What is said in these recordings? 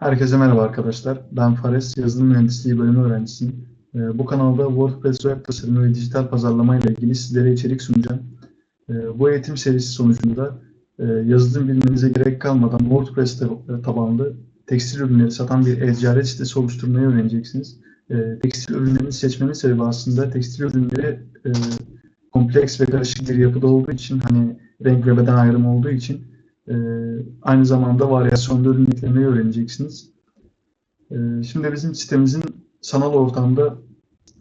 Herkese merhaba arkadaşlar. Ben Fares, yazılım mühendisliği bölümü öğrencisiyim. Ee, Bu kanalda WordPress web tasarımı ve dijital pazarlama ile ilgili sizlere içerik sunacağım. Ee, Bu eğitim serisi sonucunda e, yazılım bilmenize gerek kalmadan WordPress tab- tabanlı tekstil ürünleri satan bir e-ticaret sitesi oluşturmayı öğreneceksiniz. Ee, Tekstil ürünlerini seçmemin sebebi aslında tekstil ürünleri e, kompleks ve karışık bir yapıda olduğu için hani renk ve beden ayrımı olduğu için ee, aynı zamanda varyasyonlu ürün eklemeyi öğreneceksiniz. Ee, şimdi bizim sitemizin sanal ortamda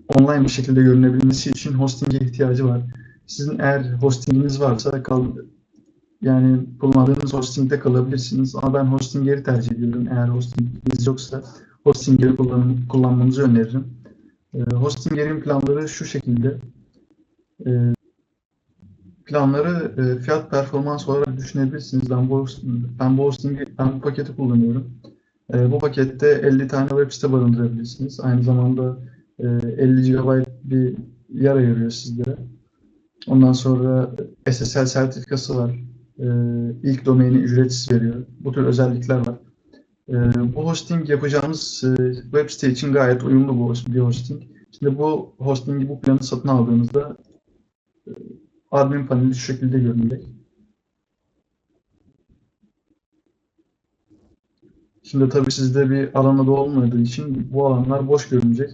online bir şekilde görünebilmesi için hosting'e ihtiyacı var. Sizin eğer hostinginiz varsa kal, yani kullandığınız hostingde kalabilirsiniz ama ben hostingleri tercih ediyorum. Eğer hostinginiz yoksa hostingleri kullan, kullanmanızı öneririm. Ee, hostinglerin planları şu şekilde. Ee, planları e, fiyat performans olarak düşünebilirsiniz. Ben bu ben bu hostingi ben bu paketi kullanıyorum. E, bu pakette 50 tane web site barındırabilirsiniz. Aynı zamanda e, 50 GB bir yer ayırıyor sizlere. Ondan sonra SSL sertifikası var. E, ilk domaini ücretsiz veriyor. Bu tür özellikler var. E, bu hosting yapacağımız e, web site için gayet uyumlu bir hosting. Şimdi bu hostingi, bu planı satın aldığınızda e, admin paneli şu şekilde görünecek. Şimdi tabii sizde bir alan adı olmadığı için bu alanlar boş görünecek.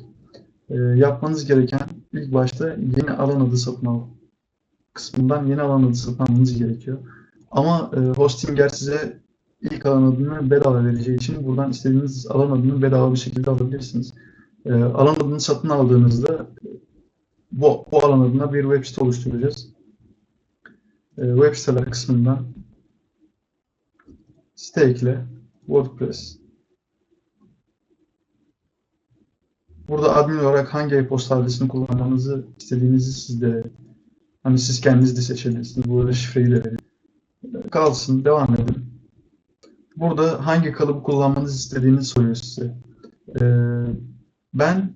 Ee, yapmanız gereken ilk başta yeni alan adı satın al kısmından yeni alan adı satın almanız gerekiyor. Ama e, Hostinger size ilk alan adını bedava vereceği için buradan istediğiniz alan adını bedava bir şekilde alabilirsiniz. Ee, alan adını satın aldığınızda bu, bu alan adına bir web site oluşturacağız. Ee, web siteler kısmından site ekle, WordPress. Burada admin olarak hangi e-posta adresini kullanmanızı istediğinizi sizde hani siz kendiniz de seçebilirsiniz. Burada şifreyi de verin. Kalsın, devam edin. Burada hangi kalıbı kullanmanızı istediğinizi soruyor size. Ee, ben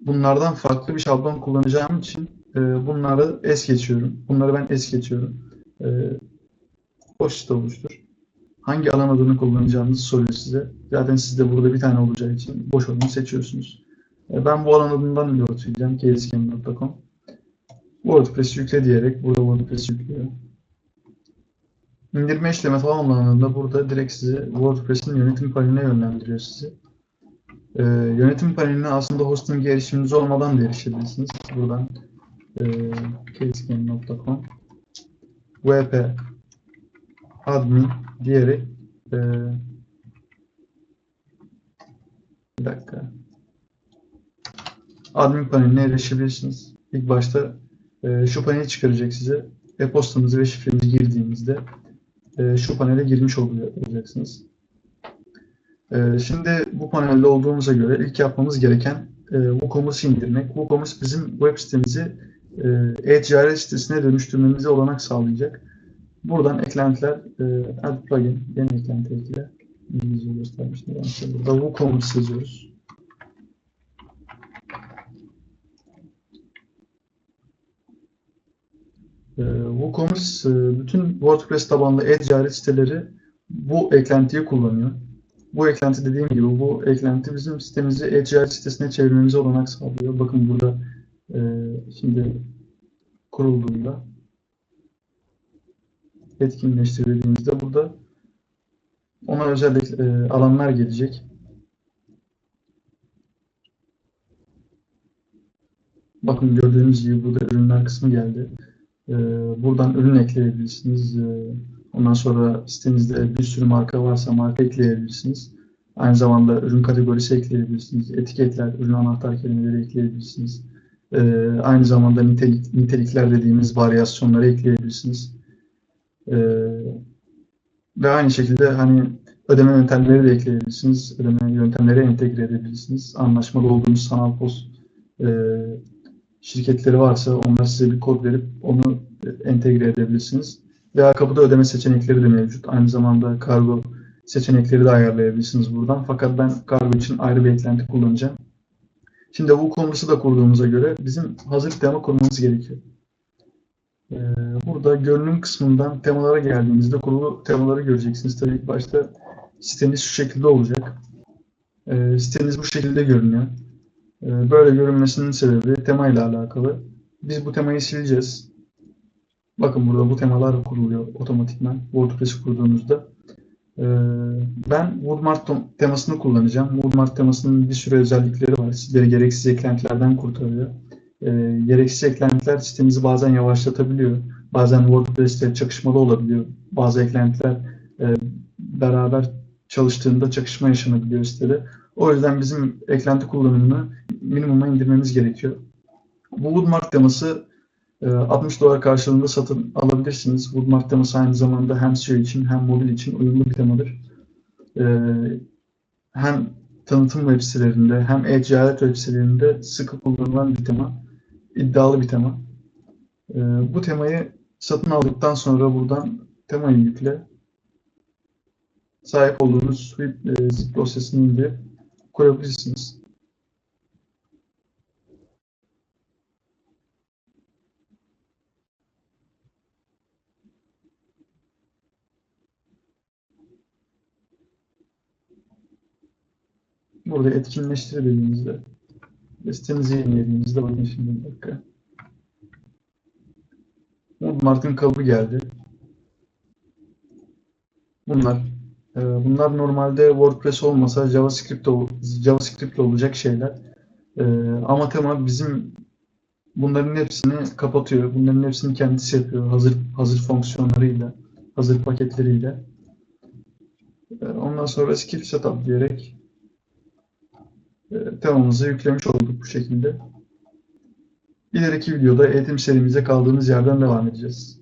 bunlardan farklı bir şablon kullanacağım için e, bunları es geçiyorum. Bunları ben es geçiyorum. E, boş site oluştur. Hangi alan adını kullanacağınızı soruyor size. Zaten sizde burada bir tane olacağı için boş olanı seçiyorsunuz. E, ben bu alan adından çıkacağım. kscam.com WordPress yükle diyerek burada WordPress yüklüyor. İndirme işlemi tamamlandığında burada direkt sizi WordPress'in yönetim paneline yönlendiriyor sizi. Ee, yönetim paneline aslında hosting erişiminiz olmadan da erişebilirsiniz. Buradan e, kscan.com wp admin diyerek e, bir dakika admin paneline erişebilirsiniz. İlk başta e, şu paneli çıkaracak size. E-postanızı ve şifrenizi girdiğinizde e, şu panele girmiş olacaksınız. Ee, Şimdi bu panelde olduğumuza göre ilk yapmamız gereken e, WooCommerce indirmek. WooCommerce bizim web sitemizi e, e-ticaret sitesine dönüştürmemize olanak sağlayacak. Buradan eklentiler, e, add plugin, yeni eklenti ekle. İngilizce göstermiştim. Burada WooCommerce yazıyoruz. E, WooCommerce e, bütün WordPress tabanlı e-ticaret siteleri bu eklentiyi kullanıyor. Bu eklenti dediğim gibi bu eklenti bizim sitemizi e-ticaret sitesine çevirmemize olanak sağlıyor. Bakın burada e, şimdi kurulduğunda etkinleştirildiğimizde burada ona özel e, alanlar gelecek. Bakın gördüğünüz gibi burada ürünler kısmı geldi. E, buradan ürün ekleyebilirsiniz. E, ondan sonra sitenizde bir sürü marka varsa marka ekleyebilirsiniz. Aynı zamanda ürün kategorisi ekleyebilirsiniz. Etiketler, ürün anahtar kelimeleri ekleyebilirsiniz. E, aynı zamanda nitelik, nitelikler dediğimiz varyasyonları ekleyebilirsiniz. E, ve aynı şekilde hani ödeme yöntemleri de ekleyebilirsiniz. Ödeme yöntemleri entegre edebilirsiniz. Anlaşmalı olduğunuz sanal post e, şirketleri varsa onlar size bir kod verip onu entegre edebilirsiniz. Veya kapıda ödeme seçenekleri de mevcut. Aynı zamanda kargo seçenekleri de ayarlayabilirsiniz buradan. Fakat ben kargo için ayrı bir eklenti kullanacağım. Şimdi WooCommerce'ı da kurduğumuza göre bizim hazır tema kurmamız gerekiyor. Ee, Burada görünüm kısmından temalara geldiğimizde kurulu temaları göreceksiniz. Tabii ilk başta Siteniz şu şekilde olacak. Ee, siteniz bu şekilde görünüyor. Ee, böyle görünmesinin sebebi tema ile alakalı. Biz bu temayı sileceğiz. Bakın burada bu temalar kuruluyor otomatikman WordPress'i kurduğunuzda. Ee, ben Woodmark tom- temasını kullanacağım. Woodmark temasının bir sürü özellikleri var. Sizleri gereksiz eklentilerden kurtarıyor. Ee, gereksiz eklentiler sitenizi bazen yavaşlatabiliyor. Bazen WordPress'te çakışmalı olabiliyor. Bazı eklentiler e, beraber çalıştığında çakışma yaşanabiliyor sitede. O yüzden bizim eklenti kullanımını minimuma indirmemiz gerekiyor. Bu Woodmark teması e, 60 dolar karşılığında satın alabilirsiniz. Woodmark teması aynı zamanda hem SEO için hem mobil için uyumlu bir temadır. E, Hem tanıtım web sitelerinde hem e-ticaret web sitelerinde sıkı kullanılan bir tema. iddialı bir tema. E, Bu temayı satın aldıktan sonra buradan temayı yükle. Sahip olduğunuz e, zip dosyasını indirip kurabilirsiniz. Burada etkinleştir dediğimizde listenizi yenilediğimizde bakın şimdi bir dakika. Woodmark'ın kalıbı geldi. Bunlar e, bunlar normalde WordPress olmasa JavaScript JavaScript olacak şeyler. E, ama tema bizim bunların hepsini kapatıyor. Bunların hepsini kendisi yapıyor. Hazır hazır fonksiyonlarıyla, hazır paketleriyle. E, ondan sonra skip setup diyerek temamızı yüklemiş olduk bu şekilde. İleriki videoda eğitim serimize kaldığımız yerden devam edeceğiz.